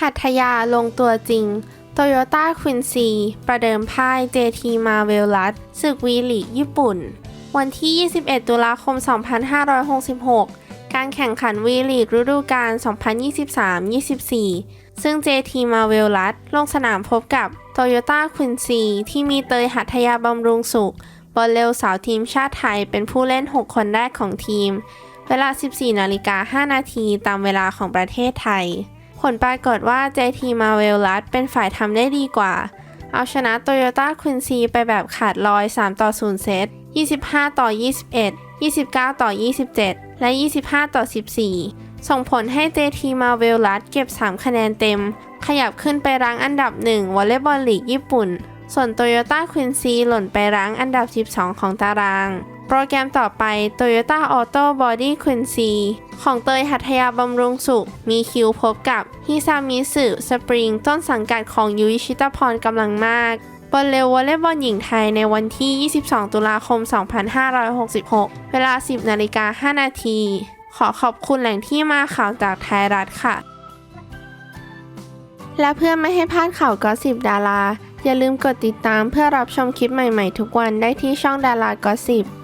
หัตถยาลงตัวจริง โตโยต้าควินซี ประเดิมพ่าย JT Marvel รัฐศึกวีลีกญี่ปุ่น วันที่ 21 ตุลาคม 2566 การแข่งขันวีลีกฤดูกาล 2023-24 ซึ่ง JT Marvel รัฐลงสนามพบกับ Toyota Quincy ที่มีเตยหัตถยาบำรุงสุข บอลเร็วสาวทีมชาติไทยเป็นผู้เล่น 6 คนแรกของทีม เวลา 14 นาฬิกา 5 นาทีตามเวลาของประเทศไทย ผลปรากฏว่า JT Marvel รัฐเป็นฝ่ายทำได้ดีกว่า เอาชนะ Toyota Quincy ไปแบบขาดลอย 3 ต่อ 0 เซต 25 ต่อ 21 29 ต่อ 27 และ 25 ต่อ 14 ส่งผลให้ JT Marvel รัฐเก็บ 3 คะแนนเต็ม ขยับขึ้นไปรั้งอันดับ 1 วอลเลย์บอลลีกญี่ปุ่น ส่วน Toyota Quincy หล่นไปรั้งอันดับ 12 ของตาราง โปรแกรมต่อไป Toyota Auto Body Quincy ของเตยหัตถยาบำรุงสุข มีคิวพบกับฮิซามิสึสปริง ต้นสังกัดของยุ้ยชิตาพรกำลังมากบอลเร็ววอลเลย์บอลหญิงไทยในวันที่ 22 ตุลาคม 2566 เวลา 10 นาฬิกา 5 นาที ขอขอบคุณแหล่งที่มาข่าวจากไทยรัฐค่ะ และเพื่อไม่ให้พลาดข่าวก็สิบดารา อย่าลืมกดติดตามเพื่อรับชมคลิปใหม่ๆ ทุกวันได้ที่ช่องดารากอสิบ